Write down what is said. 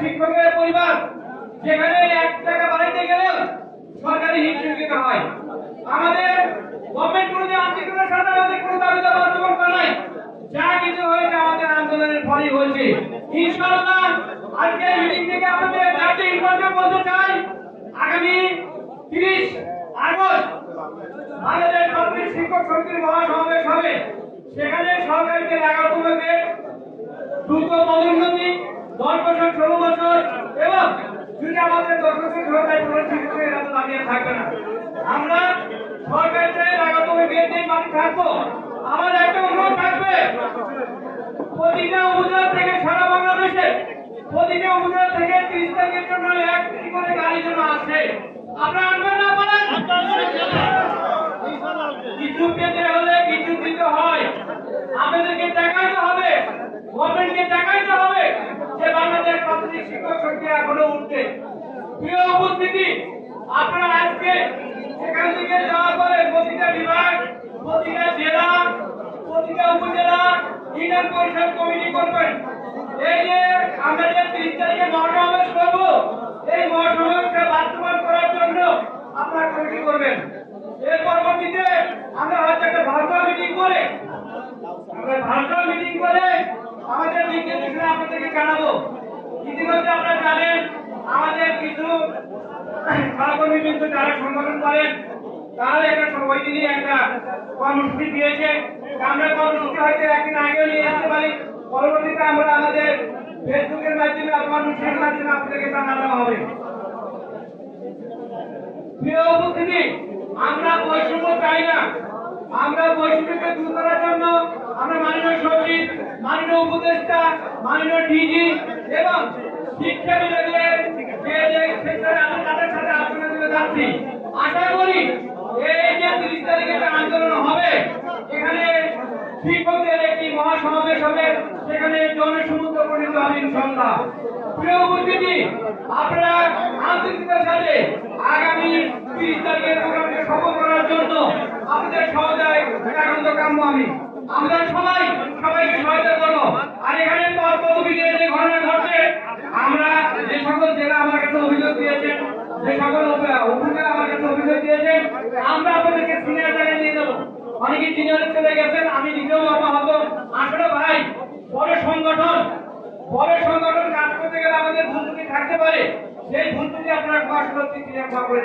শিক্ষকের পরিবার। গেলেও সরকারি খেতে হয়। আমাদের গভর্নমেন্ট কোনোদিন আন্তরিকতার সাথে আমাদের কোনো দাবি দাবা বাস্তবায়ন করে নাই যা কিছু হয়েছে আমাদের ফলেই হয়েছে ইনশাআল্লাহ, আজকে মিটিং থেকে জাতীয় ইনফরমেশন বলতে চাই। আগামী তিরিশ আগস্ট বাংলাদেশ পাবলিক শিক্ষক সমিতির মহাসমাবেশ হবে। সেখানে সরকারিতে এগারোতম দ্রুত পদোন্নতি, দশ বছর, ষোলো বছর এবং যদি আমাদের দশ বছর সরকারি কোনো শিক্ষকের দাঁড়িয়ে থাকবে না। আমরা সরকারিতে এগারোতম গ্রেড নিয়ে মাঠে থাকব। আমাদের একটা অনুরোধ থাকবে। প্রতিটা উপজেলা থেকে সারা বাংলাদেশে, প্রতিটা উপজেলা থেকে তিরিশ তারিখের জন্য একটি করে গাড়ি যেন আসে আপনারা আনবেন না বলেন কিছু পেতে হলে কিছু দিতে হয়। আমাদেরকে দেখাইতে হবে, গভর্নমেন্টকে দেখাইতে হবে যে বাংলাদেশ প্রাথমিক শিক্ষক শক্তি এখনও উঠছে। প্রিয় উপস্থিতি, আপনারা আজকে এখান থেকে যাওয়ার পরে প্রতিটা জেলা প্রতিটা উপজেলা ইউনিয়ন পরিষদ কমিটি করবেন। এই যে আমরা যে তিরিশ তারিখে মহাসমাবেশ করব, এই মহাসমাবেশকে বাস্তবায়ন করার জন্য আপনারা কমিটি করবেন। এর পরবর্তীতে আমরা হয়তো একটা ভার্চুয়াল মিটিং করে, আমরা ভার্চুয়াল মিটিং করে আমাদের নির্দেশনা আপনাদেরকে জানাব। ইতিমধ্যে আপনারা জানেন, আমাদের কিছু সহকর্মী কিন্তু যারা সংগঠন করেন তারা একটা দিনই একটা কর্মসূচি দিয়েছে। আমরা কর্মসূচি হয়তো একদিন আগেও নিয়ে আসতে পারি। পরবর্তীতে আমরা আমাদের ফেসবুকের মাধ্যমে নোটিশের মাধ্যমে আপনাদেরকে জানানো হবে। প্রিয় উপস্থিতি, আমরা বৈষম্য চাই না। আমরা বৈষম্যকে দূর করার জন্য আমরা মাননীয় সচিব, মাননীয় উপদেষ্টা, মাননীয় ডিজি এবং শিক্ষা বিভাগের যে সেক্টরে আছে তাদের সাথে আলোচনা করে যাচ্ছি আশা করি এই যে তিরিশ তারিখে যে আন্দোলন হবে এখানে শিক্ষকদের একটি মহাসমাবেশ হবে সেখানে জনসমুদ্র পরিণত হবে ইনশাল্লাহ প্রিয় উপস্থিতি, আপনারা আন্তরিকতার সাথে আগামী তিরিশ তারিখের প্রোগ্রামকে সফল করার জন্য আপনাদের সহযোগিতা একান্ত কাম্য আমি। আমরা সবাই সবাইকে সহায়তা করব। আর এখানে পদ পদবি যে ঘটনা ঘটছে, আমরা যে সকল জেলা আমার কাছে অভিযোগ দিয়েছেন, যে সকল উপ- উপজেলা আমার কাছে অভিযোগ দিয়েছেন, আমরা আপনাদেরকে সিনিয়র জায়গায় নিয়ে যাব। অনেকে সিনিয়র চলে গেছেন, আমি নিজেও বাবা হতো আসলে ভাই বড় সংগঠন বড় সংগঠন কাজ করতে গেলে আমাদের ভুল থাকতে পারে। সেই ভুল আপনারা করে